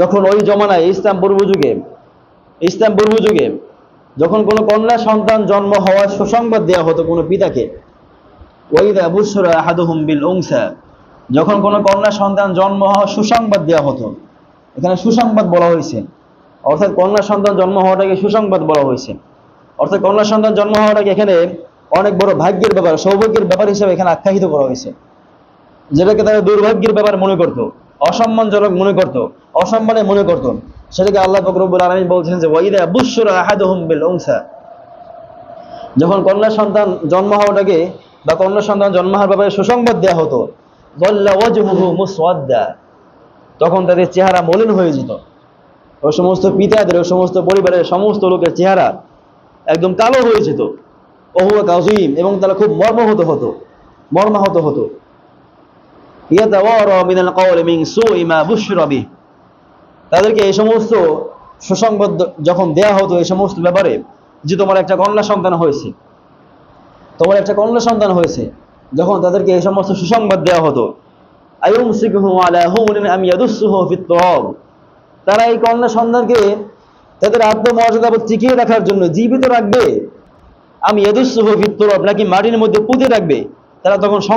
যখন ওই জমানায় ইসলাম পূর্ব যুগে ইসলাম পূর্ব যুগে যখন কোনো কন্যা সন্তান জন্ম হওয়ার সুসংবাদ দেওয়া হতো কোনো পিতাকে ওইদা বুসরা আহাদুহুম বিল যখন কোনো কন্যা সন্তান জন্ম হওয়ার সুসংবাদ দেওয়া হতো, এখানে সুসংবাদ বলা হয়েছে। অর্থাৎ কন্যা সন্তান জন্ম হওয়াটাকে সুসংবাদ বলা হয়েছে। অর্থাৎ কন্যা সন্তান জন্ম হওয়াটাকে এখানে অনেক বড় ভাগ্যের ব্যাপার, সৌভাগ্যের ব্যাপার হিসেবে এখানে আখ্যায়িত করা হয়েছে। যেটাকে তারা দুর্ভাগ্যের ব্যাপার মনে করত। অসম্মানজনক মনে করত, অসম্মানে মনে করত। সেটাকে আল্লাহ ফকরবুল আলমী বলছেন যে, ওয়াইদা বুসরা আহাদুহুম বিল যখন কন্যা সন্তান জন্ম হওয়াটাকে বা কন্যা সন্তান জন্ম হওয়ার ব্যাপারে সুসংবাদ দেওয়া হতো তখন তাদের চেহারা মলিন হয়ে যেত। ওই সমস্ত পিতাদের ওই সমস্ত পরিবারের সমস্ত লোকের চেহারা একদম কালো হয়ে যেত। ওহুয়া কাজিম এবং তারা খুব মর্মাহত হতো মর্মাহত হতো। তাদেরকে এই সমস্ত সুসংবাদ যখন দেয়া হতো, এই সমস্ত ব্যাপারে যে তোমার একটা কন্যা সন্তান হয়েছে, তোমার একটা কন্যা সন্তান হয়েছে, যখন তাদেরকে এই সমস্ত সুসংবাদ দেওয়া হতো তারা এই কন্যা সন্তানকে তাদের আত্মমর্যাদা টিকিয়ে রাখার জন্য জীবিত রাখবে। আমি ইয়াদুসুহু ফিত তুরাব নাকি মাটির মধ্যে পুঁতে রাখবে, তারা তখন